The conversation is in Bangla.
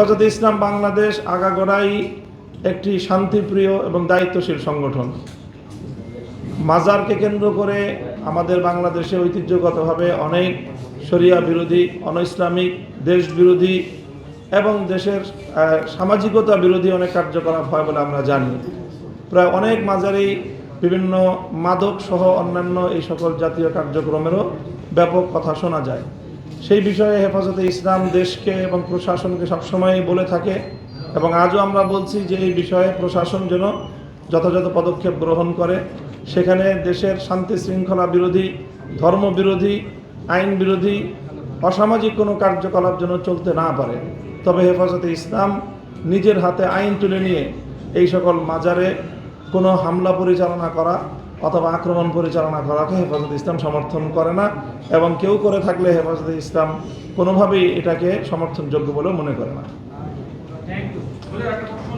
হেফাজতে ইসলাম বাংলাদেশ আগাগোড়াই একটি শান্তিপ্রিয় এবং দায়িত্বশীল সংগঠন। মাজারকে কেন্দ্র করে আমাদের বাংলাদেশে ঐতিহ্যগতভাবে অনেক শরিয়া বিরোধী অন ইসলামিক দেশ বিরোধী এবং দেশের সামাজিকতা বিরোধী অনেক কার্যকলাপ হয় বলে আমরা জানি। প্রায় অনেক মাজারেই বিভিন্ন মাদক সহ অন্যান্য এই সকল জাতীয় কার্যক্রমেরও ব্যাপক কথা শোনা যায়। সেই বিষয়ে হেফাজতে ইসলাম দেশকে এবং প্রশাসনকে সবসময় বলে থাকে এবং আজও আমরা বলছি যে এই বিষয়ে প্রশাসন যেন যথাযথ পদক্ষেপ গ্রহণ করে। সেখানে দেশের শান্তি শৃঙ্খলা বিরোধী, ধর্ম বিরোধী, আইন বিরোধী, অসামাজিক কোনো কার্যকলাপ যেন চলতে না পারে। তবে হেফাজতে ইসলাম নিজের হাতে আইন তুলে নিয়ে এই সকল মাজারে কোনো হামলা পরিচালনা করা অথবা আক্রমণ পরিচালনা করাকে হেফাজতে ইসলাম সমর্থন করে না, এবং কেউ করে থাকলে হেফাজতে ইসলাম কোনোভাবেই এটাকে সমর্থনযোগ্য বলেও মনে করে না।